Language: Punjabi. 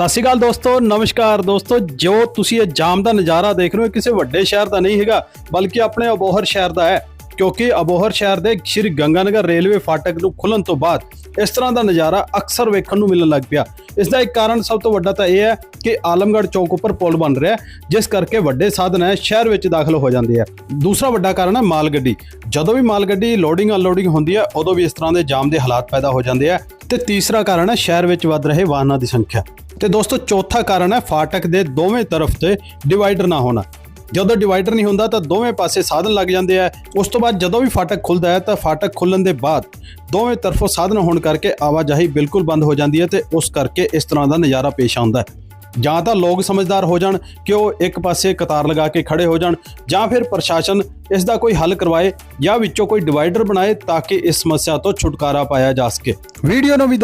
ਸਤਿ ਸ਼੍ਰੀ ਅਕਾਲ ਦੋਸਤੋ, ਨਮਸਕਾਰ ਦੋਸਤੋ। ਜੋ ਤੁਸੀਂ ਇਹ ਜਾਮ ਦਾ ਨਜ਼ਾਰਾ ਦੇਖ ਰਹੇ ਹੋ ਕਿਸੇ ਵੱਡੇ ਸ਼ਹਿਰ ਦਾ ਨਹੀਂ ਹੈਗਾ, ਬਲਕਿ ਆਪਣੇ ਅਬੋਹਰ ਸ਼ਹਿਰ ਦਾ ਹੈ। ਕਿਉਂਕਿ ਅਬੋਹਰ ਸ਼ਹਿਰ ਦੇ ਸ਼੍ਰੀ ਗੰਗਾਨਗਰ ਰੇਲਵੇ ਫਾਟਕ ਨੂੰ ਖੁੱਲਣ ਤੋਂ ਬਾਅਦ ਇਸ ਤਰ੍ਹਾਂ ਦਾ ਨਜ਼ਾਰਾ ਅਕਸਰ ਵੇਖਣ ਨੂੰ ਮਿਲਣ ਲੱਗ ਪਿਆ। ਇਸ ਦਾ ਇੱਕ ਕਾਰਨ ਸਭ ਤੋਂ ਵੱਡਾ ਤਾਂ ਇਹ ਹੈ ਕਿ ਆਲਮਗੜ੍ਹ ਚੌਕ ਉੱਪਰ ਪੁਲ ਬਣ ਰਿਹਾ ਹੈ, ਜਿਸ ਕਰਕੇ ਵੱਡੇ ਸਾਧਨ ਹੈ, ਸ਼ਹਿਰ ਵਿੱਚ ਦਾਖਲ ਹੋ ਜਾਂਦੇ ਆ। ਦੂਸਰਾ ਵੱਡਾ ਕਾਰਨ ਹੈ ਮਾਲ ਗੱਡੀ। ਜਦੋਂ ਵੀ ਮਾਲ ਗੱਡੀ ਲੋਡਿੰਗ ਅਨਲੋਡਿੰਗ ਹੁੰਦੀ ਹੈ, ਉਦੋਂ ਵੀ ਇਸ ਤਰ੍ਹਾਂ ਦੇ ਜਾਮ ਦੇ ਹਾਲਾਤ ਪੈਦਾ ਹੋ ਜਾਂਦੇ ਆ। ਤੇ ਤੀਸਰਾ ਕਾਰਨ ਹੈ ਸ਼ਹਿਰ ਵਿੱਚ ਵੱਧ ਰਹੇ ਵਾਹਨਾਂ ਦੀ ਸੰਖਿਆ। ਤੇ ਦੋਸਤੋ, ਚੌਥਾ ਕਾਰਨ ਹੈ ਫਾਟਕ ਦੇ ਦੋਵੇਂ ਤਰਫ ਤੇ ਡਿਵਾਈਡਰ ਨਾ ਹੋਣਾ। ਜਦੋਂ ਡਿਵਾਈਡਰ ਨਹੀਂ ਹੁੰਦਾ ਤਾਂ ਦੋਵੇਂ ਪਾਸੇ ਸਾਧਨ ਲੱਗ ਜਾਂਦੇ ਆ। ਉਸ ਤੋਂ ਬਾਅਦ ਜਦੋਂ ਵੀ ਫਾਟਕ ਖੁੱਲਦਾ ਹੈ ਤਾਂ ਫਾਟਕ ਖੁੱਲਣ ਦੇ ਬਾਅਦ ਦੋਵੇਂ ਤਰਫੋਂ ਸਾਧਨ ਹੋਣ ਕਰਕੇ ਆਵਾਜਾਈ ਬਿਲਕੁਲ ਬੰਦ ਹੋ ਜਾਂਦੀ ਹੈ ਤੇ ਉਸ ਕਰਕੇ ਇਸ ਤਰ੍ਹਾਂ ਦਾ ਨਜ਼ਾਰਾ ਪੇਸ਼ ਆਉਂਦਾ ਹੈ। ਜਾਂ ਤਾਂ ਲੋਕ ਸਮਝਦਾਰ ਹੋ ਜਾਣ ਕਿ ਉਹ ਇੱਕ ਪਾਸੇ ਕਤਾਰ ਲਗਾ ਕੇ ਖੜੇ ਹੋ ਜਾਣ, ਜਾਂ ਫਿਰ ਪ੍ਰਸ਼ਾਸਨ ਇਸ ਦਾ ਕੋਈ ਹੱਲ ਕਰਵਾਏ ਜਾਂ ਵਿੱਚੋਂ ਕੋਈ ਡਿਵਾਈਡਰ ਬਣਾਏ ਤਾਂ ਕਿ ਇਸ ਸਮੱਸਿਆ ਤੋਂ ਛੁਟਕਾਰਾ ਪਾਇਆ ਜਾ ਸਕੇ। ਵੀਡੀਓ ਨੂੰ ਵੀ